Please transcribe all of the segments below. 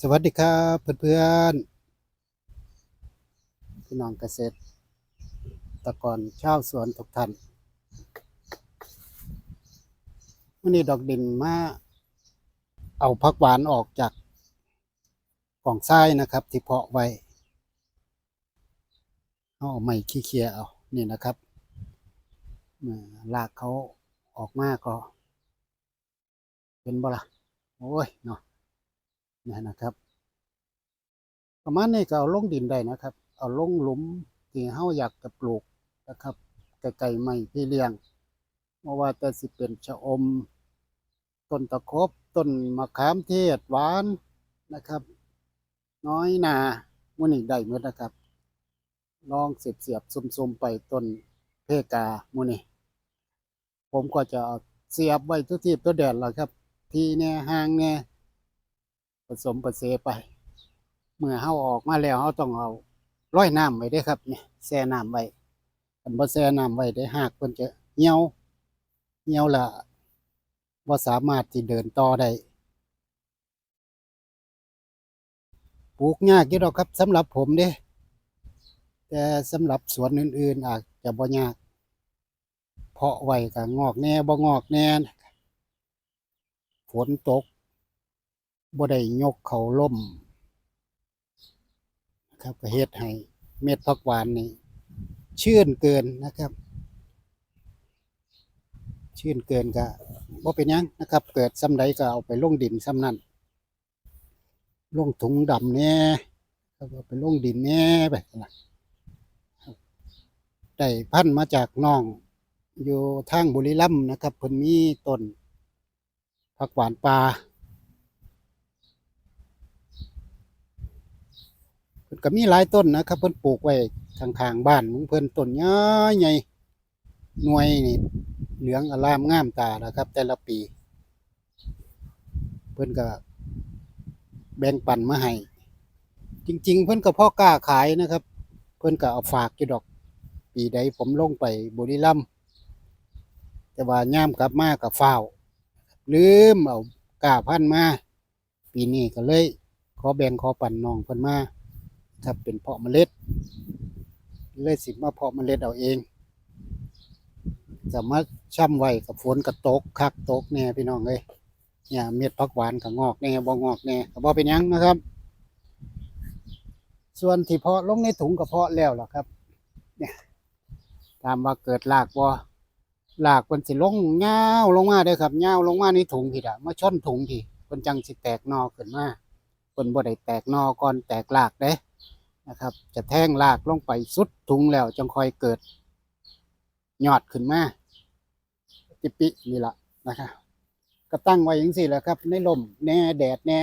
สวัสดีครับเพื่อนๆพี่น้องเกษตรตะกอนชาวสวนทุกท่านวันนี้ดอกดินมาเอาพักหวานออกจากกล่องทรายนะครับ ที่เพาะไว้เอาไม่ขี้เคียเอานี่นะครับลากเขาออกมาก็เป็นบ่ละโอ้ยเนาะ นี่นะครับ ประมาณนี้ก็เอาลงดินได้นะครับ เอาลงหลุมที่เฮาอยากจะปลูกนะครับไกลๆไม่พี่เลี้ยงเพราะว่าแต่สิเป็นชะอมต้นตะครบต้นมะขามเทศหวานนะครับ น้อยนามื้อนี้ได้หมดนะครับ ลองเสียบเสียบซุ่มๆไปต้นเพกามื้อนี้ผมก็จะเอาเสียบไว้ทุกที่ตัวแดดแล้วครับ ที่แน่ห่างแน่ ผสมผสมไป เมื่อเฮาออกมาแล้วเฮาต้องเอาร้อยน้ำไว้เด้ครับเนี่ยแช่น้ำไว้คันบ่แช่น้ำไว้ได้หากเพิ่นจะเหี่ยวเหี่ยวละบ่าสามารถที่เดินต่อได้ปลูกยากอยู่ดอกครับสำหรับผมเด้แต่สำหรับสวนอื่น ๆ อาจจะบ่ยากเพาะไว้ก็งอกแน่บ่งอกแน่ฝนตก บ่ได้ยกเขาล่มนะครับก็เฮ็ดให้เม็ดผักหวานนี่ชื่นเกินนะครับ ชื่นเกินก็บ่เป็นยังนะครับ เกิดซ้ำใดก็เอาไปลงดินซ้ำนั้นลงถุงดำแน่แล้วก็ไปลงดินแน่ไปนะได้พันธุ์มาจากน้อง อยู่ทางบุรีรัมย์นะครับเพิ่นมีต้นผักหวานป่า เพิ่นก็มีหลายต้นนะครับ เพิ่นปลูกไว้ข้างๆบ้านของเพิ่นต้นใหญ่ใหญ่หน่วยนี่เหลืองอลามงามตานะครับ แต่ละปี เพิ่นก็แบ่งปันมาให้จริง ๆ เพิ่นก็พ่อกล้าขายนะครับ เพิ่นก็เอาฝากอยู่ดอก ปีใดผมลงไปบุรีรัมย์แต่ว่าย่ามกลับมากับฟ้าวลืมเอากล้าพันมา ปีนี้ก็เลย ขอแบ่งขอปันน้องเพิ่นมา ถ้าเป็นเพาะเมล็ดเลยสิมาเพาะเมล็ดเอาเองจะมาช่ำไว้กับฝนกับตกคักตกแน่พี่น้องเอ้ยเนี่ยเม็ดผักหวานกับงอกแน่บ่งอกแน่ก็บ่เป็นยังนะครับ ส่วนที่เพาะลงในถุงก็เพาะแล้วล่ะครับ เนี่ยตามว่าเกิดรากบ่รากมันสิลงยาลงมาเด้ครับยาลงมาในถุงพี่ดะมาช่อนถุงพี่เพิ่นจังสิแตกนอขึ้นมาเพิ่นบ่ได้แตกนอก่อนแตกรากเด้ นะครับ จะแท่งรากลงไปสุดถุงแล้วจังค่อยเกิดยอดขึ้นมาจิปินี่ละนะครับก็ตั้งไว้อย่างสี่แหละครับ ในลมแน่แดดแน่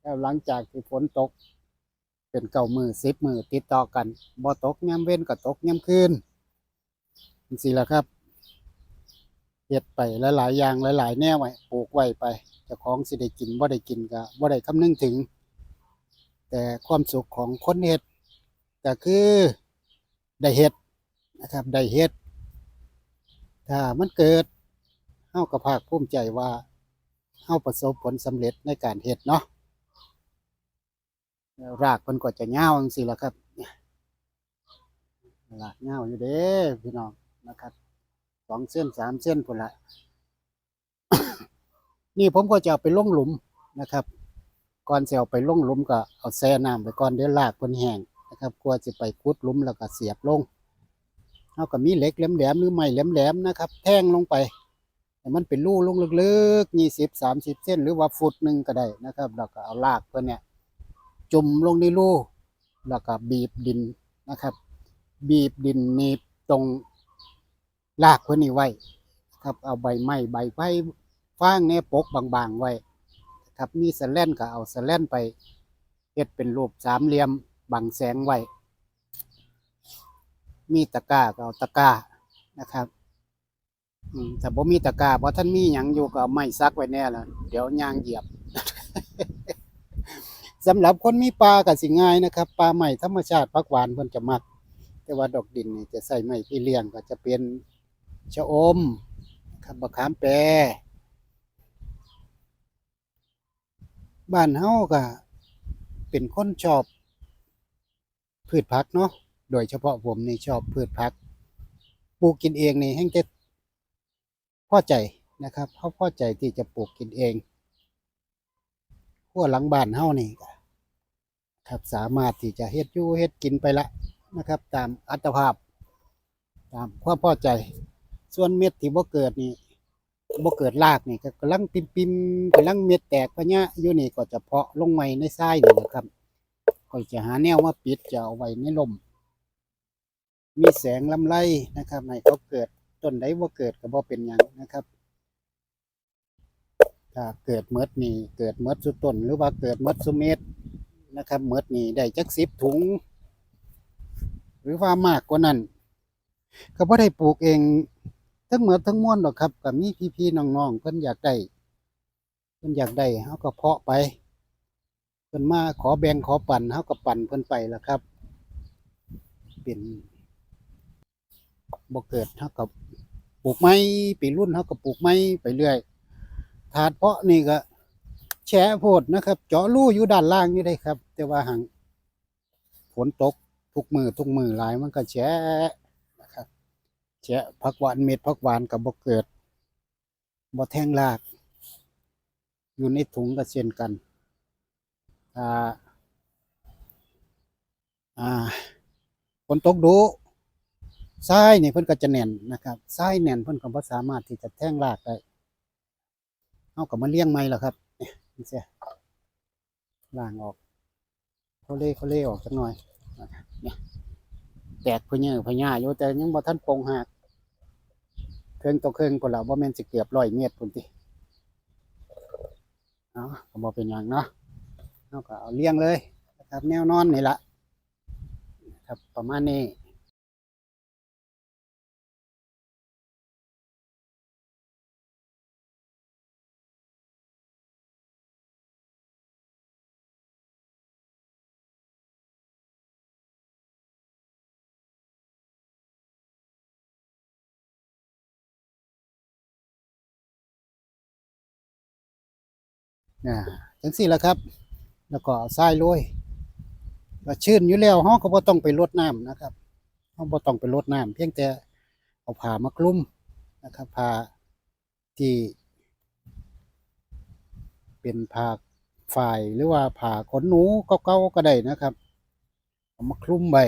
แล้วหลังจากที่ฝนตก เป็นเก่ามือสิบมือติดต่อกันบ่ตกย้ำเว้นก็ตกย้ำคืนจังสี่แหละครับเฮ็ดไปหลายๆอย่างหลายๆแนวไว้ปลูกไว้ไปจ้าของสิได้กินบ่ได้กินก็บ่ได้คำนึงถึง แต่ความสุขของคนเฮ็ดก็คือได้เฮ็ดนะครับได้เฮ็ดถ้ามันเกิดเฮาก็ภาคภูมิใจว่าเฮาประสบผลสำเร็จในการเฮ็ดเนาะรากมันก็จะยาวจังซี่ล่ะครับรากยาวอยู่เด้พี่น้องนะครับสองเส้นสามเส้นพุ่นละนี่ผมก็จะเอาไปลงหลุมนะครับ ก่อนสิเอาไปลงลุมก็เอาแช่น้ำไปก่อนเดี๋ยวรากเพิ่นแห้งนะครับกลัวจะไปขุดลุมแล้วก็เสียบลงเฮาก็มีเหล็กแหลมๆหรือไม้แหลมๆนะครับ แทงลงไปให้มันเป็นรูลงลึกๆ20 30เส้นหรือว่าฟุตหนึ่งก็ได้นะครับแล้วก็เอารากเพิ่นเนี่ยจุ่มลงในรูแล้วก็บีบดินนะครับ บีบดินนีบตรงรากเพิ่นนี่ไว้ ครับเอาใบไม้ใบไผ่ฟางเนี่ยปกบางๆไว้ ครับมีสแลนก็เอาสแลนไปเฮ็ดเป็นรูปสามเหลี่ยมบังแสงไว้ มีตะกร้าก็เอาตะกร้านะครับอืมถ้าบ่มีตะกร้าบ่ท่านมีหยังอยู่ก็เอาไม้ซักไว้แน่ละเดี๋ยวยางเหยียบสำหรับคนมีปลาก็สิง่ายนะครับปลาใหม่ธรรมชาติผักหวานเพิ่นจะมัก แต่ว่าดอกดินนี่จะใส่ไม้ที่เลี้ยงก็จะเป็นชะอมครับมะขามแปร บ้านเฮาก็เป็นคนชอบ พืชผักเนาะโดยเฉพาะผมนี่ชอบพืชผักปลูกกินเองนี่แห้งจะพอใจนะครับเขาพอใจที่จะปลูกกินเองขั้วหลังบ้านเฮานี่ครับสามารถที่จะเฮ็ดยู่เฮ็ดกินไปละนะครับ ตามอัตภาพ ตามความพอใจ ส่วนเม็ดที่บ่เกิดนี่ บ่เกิดรากนี่ก็กำลังปิมปิมๆกำลังเม็ดแตกพะเนี้ยอยู่นี่ก็จะเพาะลงใหม่ในทรายนี่นะครับก็จะหาแนวมาปิดจะเอาไว้ในลมมีแสงลำไรนะครับให้เขาเกิดต้นใดบ่เกิดก็บ่เป็นหยังนะครับถ้าเกิดเมดนี่เกิดเมดสุดต้นหรือว่าเกิดเมดสุเม็ดนะครับเมดนี่ได้จักสิบถุง หรือว่ามากกว่านั้นก็บ่ได้ปลูกเอง ทั้งหมดทั้งมวลหรอกครับก็มีพี่ๆน้องๆเพิ่นอยากได้เพิ่นอยากได้เฮาก็เพาะไปเพิ่นมาขอแบ่งขอปั่นเฮาก็ปั่นเพิ่นไปแล้วครับ เป็นบ่เกิดเฮาก็ปลูกไม้ปีรุ่นเฮาก็ปลูกไม้ไปเรื่อยถาดเพาะนี่ก็แฉโพดนะครับ เจาะรูอยู่ด้านล่างนี่ได้ครับ แต่ว่าหังฝนตกทุกมือทุกมือหลายมันก็แฉะ แฉะผักหวานเม็ดผักหวานกับบ่เกิดบ่แทงราก อยู่ในถุงก็เช่นกันอ่าอ่าฝนตกดูทรายนี่เพิ่นก็จะแน่นนะครับทรายแน่นเพิ่นก็บ่สามารถที่จะแทงรากได้เฮาก็มาเลี้ยงใหม่แล้วครับนี่เสียล้างออกเขาเล่เขาเล่ออกจักหน่อยนะครับเนี่ย แตกพะเยอพะยาอยู่แต่ยังบ่ทันปงหักเครื่องต่อเครื่องพวกเราบ่แม่นสิเกือบร้อยเมตรพุ่นติเอ้าก็บ่เป็นหยังเนาะเฮาก็เอาเลี้ยงเลยนะครับ แนวนอนนี่ละนะครับประมาณนี้ นะจังซี่ละครับ แล้วก็ทรายโรยก็ชื้นอยู่แล้วเฮาก็บ่ต้องไปรดน้ำนะครับเฮาบ่ต้องไปรดน้ำเพียงแต่เอาผ้ามาคลุมนะครับผ้าที่ เป็นผ้าฝ่ายหรือว่าผ้าขนหนูเก่าๆก็ได้นะครับเอามาคลุมไว้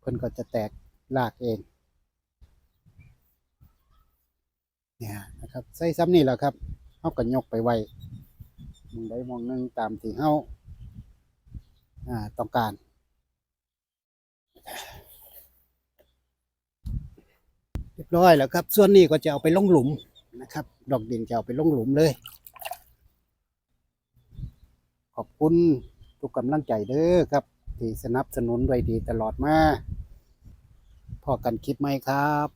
เพิ่นก็จะแตกรากเองเนี่ยนะครับใส่ซ้ำนี่แหละครับเฮาก็ยกไปไว้ มองใดหมองหนึ่งตามที่เฮาอ่าต้องการเรียบร้อยแล้วครับ ส่วนนี้ก็จะเอาไปลงหลุมนะครับ ดอกดินจะเอาไปลงหลุมเลย ขอบคุณทุกกำลังใจเด้อครับ ที่สนับสนุนด้วยดีตลอดมาพอกันคลิปไหมครับ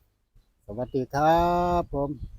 สวัสดีครับผม